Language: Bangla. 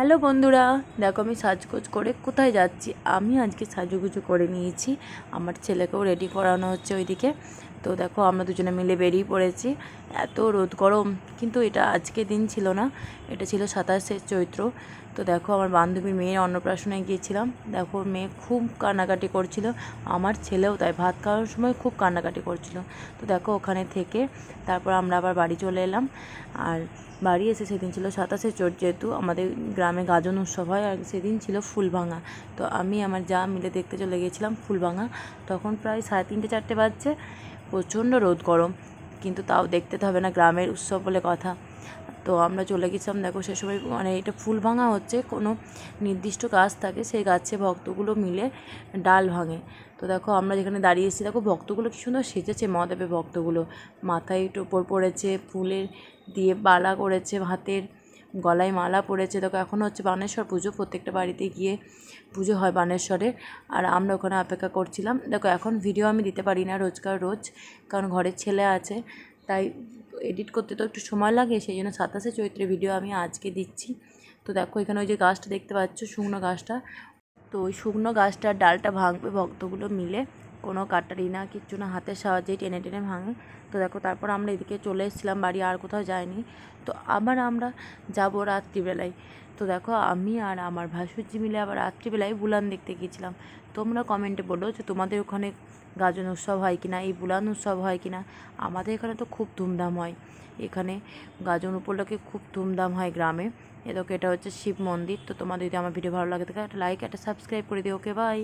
হ্যালো বন্ধুরা, দেখো আমি সাজগোজ করে কোথায় যাচ্ছি? আমি আজকে সাজুগুজু করে নিয়েছি। আমার ছেলেকেও রেডি করানো হচ্ছে ওইদিকে। তো দেখো, আমরা দুজনে মিলে বেরিয়ে পড়েছি। এত রোদ গরম, কিন্তু এটা আজকে দিন ছিল না। এটা ছিল সাতাশে চৈত্র। তো দেখো, আমার বান্ধবীর মেয়ের অন্নপ্রাশনায় গিয়েছিলাম। দেখো, মেয়ে খুব কান্নাকাটি করছিল। আমার ছেলেও তাই, ভাত খাওয়ার সময় খুব কান্নাকাটি করছিল। তো দেখো, ওখানে থেকে তারপর আমরা আবার বাড়ি চলে এলাম। আর বাড়ি এসে সেদিন ছিল সাতাশে চোট যেহেতু আমাদের গ্রামে গাজন উৎসব হয়, আর সেদিন ছিল ফুলভাঙা। তো আমি আমার যা মিলে দেখতে চলে গিয়েছিলাম ফুলভাঙা। তখন প্রায় সাড়ে তিনটে, চারটে বাজছে। প্রচণ্ড রোদ গরম। কিন্তু তাও দেখতে তো হবে না, গ্রামের উৎসব বলে কথা। তো আমরা চলে গেছিলাম, দেখো সে সময় মানে এটা ফুল ভাঙা হচ্ছে, কোনো নির্দিষ্ট গাছ থাকে, সেই গাছে ভক্তগুলো মিলে ডাল ভাঙে। তো দেখো আমরা যেখানে দাঁড়িয়েছি দেখো ভক্তগুলো কী সুন্দর সেজেছে মহাদেবের ভক্তগুলো। মাথায় টোপর পড়েছে, ফুলের দিয়ে বালা করেছে হাতের গলায় মালা পড়েছে দেখো এখন হচ্ছে বানেশ্বর পুজো, প্রত্যেকটা বাড়িতে গিয়ে পুজো হয় বানেশ্বরের। আর আমরা ওখানে অপেক্ষা করছিলাম। দেখো, এখন ভিডিও আমি দিতে পারি না রোজকার রোজ, কারণ ঘরের ছেলে আছে, তাই এডিট করতে তো একটু সময় লাগে, সেই জন্য সাতাশে চৈত্রের ভিডিও আমি আজকে দিচ্ছি। তো দেখো, এখানে ওই যে গাছটা দেখতে পাচ্ছ, শুকনো গাছটা। তো ওই শুকনো গাছটার ডালটা ভাঙবে ভক্তগুলো মিলে। কোনো কাটারি না, কিচ্ছু না, হাতের সাহায্যেই টেনে টেনে ভাঙে তো দেখো, তারপর আমরা এদিকে চলে এসেছিলাম বাড়ি, আর কোথাও যাইনি। তো আবার আমরা যাব রাত্রিবেলায়। তো দেখো, আমি আর আমার ভাসুজি মিলে আবার রাত্রিবেলায় বুলান দেখতে গিয়েছিলাম। তোমরা কমেন্টে বলো যে তোমাদের ওখানে গাজন উৎসব হয় কি না এই বুলান উৎসব হয় কি না আমাদের এখানে তো খুব ধুমধাম হয়। এখানে গাজন উপলক্ষে খুব ধুমধাম হয় গ্রামে। এ এটা হচ্ছে শিব মন্দির। তো তোমাদের যদি আমার ভিডিও ভালো লাগে থাকে একটা লাইক একটা সাবস্ক্রাইব করে দিও। Okay bye